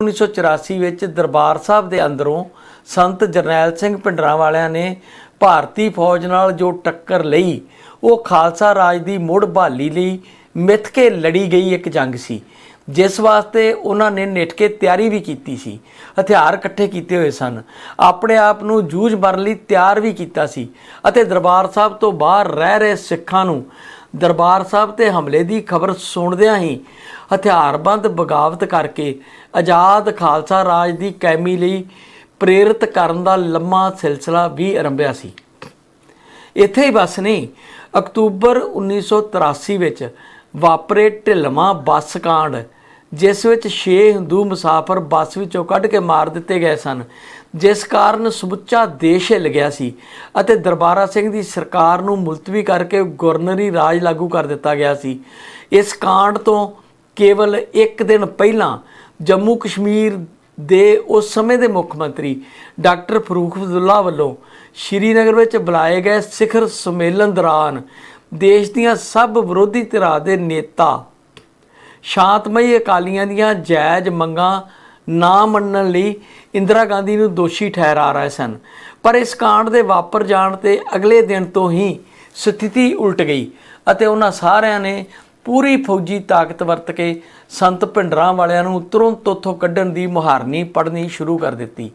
1984 ਵਿੱਚ ਦਰਬਾਰ ਸਾਹਿਬ ਦੇ ਅੰਦਰੋਂ ਸੰਤ ਜਰਨੈਲ ਸਿੰਘ ਭਿੰਡਰਾਂ ਵਾਲਿਆਂ ਨੇ ਭਾਰਤੀ ਫੌਜ ਨਾਲ ਜੋ ਟੱਕਰ ਲਈ, ਉਹ ਖਾਲਸਾ ਰਾਜ ਦੀ ਮੁੜ ਬਹਾਲੀ ਲਈ ਮਿੱਥ ਕੇ ਲੜੀ ਗਈ ਇੱਕ ਜੰਗ ਸੀ, ਜਿਸ ਵਾਸਤੇ ਉਹਨਾਂ ਨੇ ਨਿੱਠ ਕੇ ਤਿਆਰੀ ਵੀ ਕੀਤੀ ਸੀ, ਹਥਿਆਰ ਇਕੱਠੇ ਕੀਤੇ ਹੋਏ ਸਨ, ਆਪਣੇ ਆਪ ਨੂੰ ਜੂਝ ਮਰਨ ਲਈ ਤਿਆਰ ਵੀ ਕੀਤਾ ਸੀ ਅਤੇ ਦਰਬਾਰ ਸਾਹਿਬ ਤੋਂ ਬਾਹਰ ਰਹਿ ਰਹੇ ਸਿੱਖਾਂ ਨੂੰ ਦਰਬਾਰ ਸਾਹਿਬ ਤੇ ਹਮਲੇ ਦੀ ਖਬਰ ਸੁਣਦਿਆਂ ਹੀ ਹਥਿਆਰਬੰਦ ਬਗਾਵਤ ਕਰਕੇ ਆਜ਼ਾਦ ਖਾਲਸਾ ਰਾਜ ਦੀ ਕਾਇਮੀ ਲਈ ਪ੍ਰੇਰਿਤ ਕਰਨ ਦਾ ਲੰਮਾ ਸਿਲਸਿਲਾ ਵੀ ਆਰੰਭਿਆ ਸੀ। ਇੱਥੇ ਹੀ ਬਸ ਨਹੀਂ, ਅਕਤੂਬਰ 1983 ਵਿੱਚ ਵਾਪਰੇ ਢਿਲਵਾਂ ਬੱਸ ਕਾਂਡ ਜਿਸ ਵਿੱਚ 6 ਹਿੰਦੂ ਮੁਸਾਫਰ ਬੱਸ ਵਿੱਚੋਂ ਕੱਢ ਕੇ ਮਾਰ ਦਿੱਤੇ ਗਏ ਸਨ, ਜਿਸ ਕਾਰਨ ਸਮੁੱਚਾ ਦੇਸ਼ ਹਿੱਲ ਗਿਆ ਸੀ ਅਤੇ ਦਰਬਾਰਾ ਸਿੰਘ ਦੀ ਸਰਕਾਰ ਨੂੰ ਮੁਲਤਵੀ ਕਰਕੇ ਗਵਰਨਰੀ ਰਾਜ ਲਾਗੂ ਕਰ ਦਿੱਤਾ ਗਿਆ ਸੀ। ਇਸ ਕਾਂਡ ਤੋਂ ਕੇਵਲ ਇੱਕ ਦਿਨ ਪਹਿਲਾਂ ਜੰਮੂ ਕਸ਼ਮੀਰ ਦੇ ਉਸ ਸਮੇਂ ਦੇ ਮੁੱਖ ਮੰਤਰੀ ਡਾਕਟਰ ਫਰੂਖ ਅਬਦੁੱਲਾ ਵੱਲੋਂ ਸ਼੍ਰੀਨਗਰ ਵਿੱਚ ਬੁਲਾਏ ਗਏ ਸਿਖਰ ਸੰਮੇਲਨ ਦੌਰਾਨ ਦੇਸ਼ ਦੀਆਂ ਸਭ ਵਿਰੋਧੀ ਧਿਰਾਂ ਦੇ ਨੇਤਾ ਸ਼ਾਂਤਮਈ ਅਕਾਲੀਆਂ ਦੀਆਂ ਜਾਇਜ਼ ਮੰਗਾਂ ਨਾ ਮੰਨਣ ਲਈ ਇੰਦਰਾ ਗਾਂਧੀ ਨੂੰ ਦੋਸ਼ੀ ਠਹਿਰਾ ਰਹੇ ਸਨ। ਪਰ ਇਸ ਕਾਂਡ ਦੇ ਵਾਪਰ ਜਾਣ ਤੇ ਅਗਲੇ ਦਿਨ ਤੋਂ ਹੀ ਸਥਿਤੀ ਉਲਟ ਗਈ ਅਤੇ ਉਹਨਾਂ ਸਾਰਿਆਂ ਨੇ ਪੂਰੀ ਫੌਜੀ ਤਾਕਤ ਵਰਤ ਕੇ ਸੰਤ ਭਿੰਡਰਾਂ ਵਾਲਿਆਂ ਨੂੰ ਤੁਰੰਤ ਉੱਥੋਂ ਕੱਢਣ ਦੀ ਮੁਹਾਰਨੀ ਪੜਨੀ ਸ਼ੁਰੂ ਕਰ ਦਿੱਤੀ।